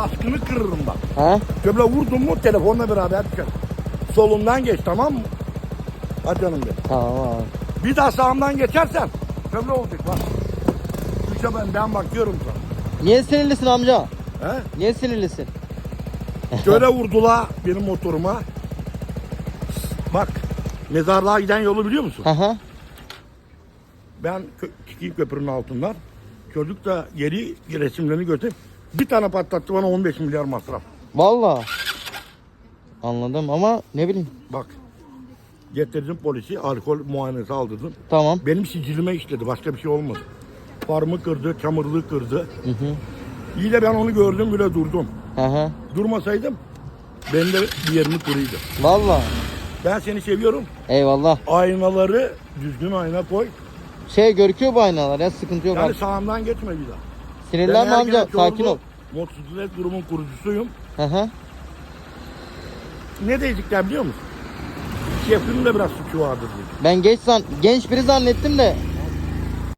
kaskını kırırım bak. Ha? Şöyle vurdum mu telefonla beraber düşer. Solumdan geç tamam mı? Hadi canım benim. Tamam abi. Bir daha sağımdan geçersen şöyle olacak bak. Düşe ben, ben bakıyorum sana. Niye sinirlisin amca? He? Niye sinirlisin? Şöyle vurdular benim motoruma. Bak mezarlığa giden yolu biliyor musun? Hı hı. Ben kö- çıkayım köprünün altından. Çocuk da geri resimlerini götür. Bir tane patlattı bana 15 milyar masraf. Valla. Anladım ama ne bileyim. Bak getirdim polisi alkol muayenesi aldırdım. Tamam. Benim sicilime işledi başka bir şey olmadı. Farmı kırdı, çamurluğu kırdı. Hı hı. İyi de ben onu gördüm bile durdum. Hı hı. Durmasaydım ben de bir yerimi kuruydu. Valla. Ben seni seviyorum. Eyvallah. Aynaları düzgün ayna koy. Şey görüküyor bu aynalar ya sıkıntı yok. Yani sağımdan geçme bir daha. Sinirlenme Ben amca Ergen sakin ol. Motosiklet grubun kurucusuyum. Hı hı. Ne diyecekler biliyor musun? Şefinin de biraz suçu vardır dedi. Ben genç zan genç biri zannettim de